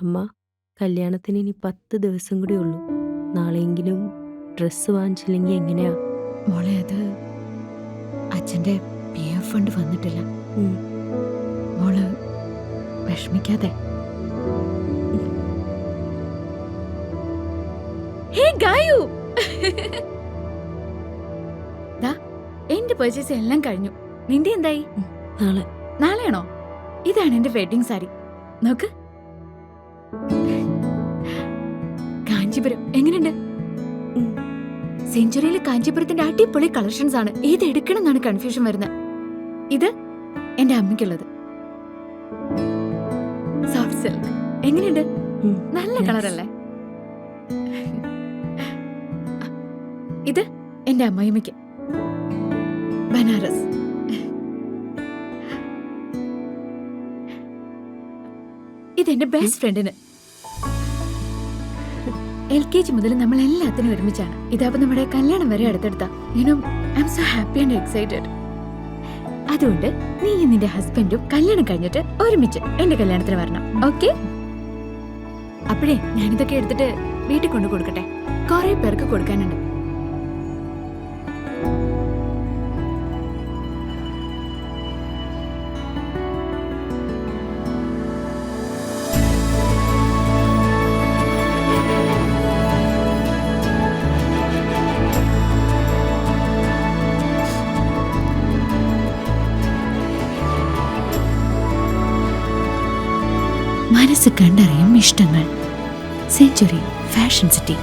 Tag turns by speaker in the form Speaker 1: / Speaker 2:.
Speaker 1: അമ്മ കല്യാണത്തിന് ഇനി പത്ത് ദിവസം കൂടി ഉള്ളൂ. നാളെയെങ്കിലും ഡ്രസ്സ് വാങ്ങിച്ചില്ലെങ്കിൽ എങ്ങനെയാ?
Speaker 2: മോളെ അത് അച്ഛന്റെ പി എഫ് ഫണ്ട് വന്നിട്ടില്ല. മോൾ വിഷമിക്കാതെ.
Speaker 3: ഹേ ഗായു! ദാ എന്റെ പർച്ചേസ് എല്ലാം കഴിഞ്ഞു. നിന്റെ എന്തായി?
Speaker 1: നാളെ.
Speaker 3: നാളെയാണോ? ഇതാണ് എന്റെ വെഡിങ് സാരി നോക്ക്. കാഞ്ചീപുരം എങ്ങനെയുണ്ട്? സെഞ്ചുറിയിലെ കാഞ്ചീപുരത്തിന്റെ അടിപൊളി കളക്ഷൻസ് ആണ്. ഏത് എടുക്കണം എന്നാണ് കൺഫ്യൂഷൻ വരുന്നത്. ഇത് എന്റെ അമ്മയ്ക്കുള്ളത്. സോഫ്റ്റ് സിൽക്ക് എങ്ങനെയുണ്ട്? നല്ല
Speaker 1: കളർ
Speaker 3: കളറല്ലേ? ഇത് എന്റെ അമ്മയമ്മയ്ക്ക് ബനാറസ്. ഇത് ഇതെന്റെ ബെസ്റ്റ് ഫ്രണ്ടിന് എൽ കെ ജി മുതൽ നമ്മൾ എല്ലാത്തിനും ഒരുമിച്ചാണ്. ഇതാപ്പോ നമ്മുടെ കല്യാണം വരെ അടുത്തെടുത്ത. You know I'm so happy and excited അതുകൊണ്ട് നീ നിന്റെ ഹസ്ബൻഡും കല്യാണം കഴിഞ്ഞിട്ട് ഒരുമിച്ച് എന്റെ കല്യാണത്തിന് വരണം. ഓക്കെ അപ്പോഴേ ഞാനിതൊക്കെ എടുത്തിട്ട് വീട്ടിൽ കൊണ്ടു കൊടുക്കട്ടെ കുറെ പേർക്ക് കൊടുക്കാനുണ്ട്.
Speaker 2: മനസ്സ് കണ്ടറിയും ഇഷ്ടങ്ങൾ. Century fashion city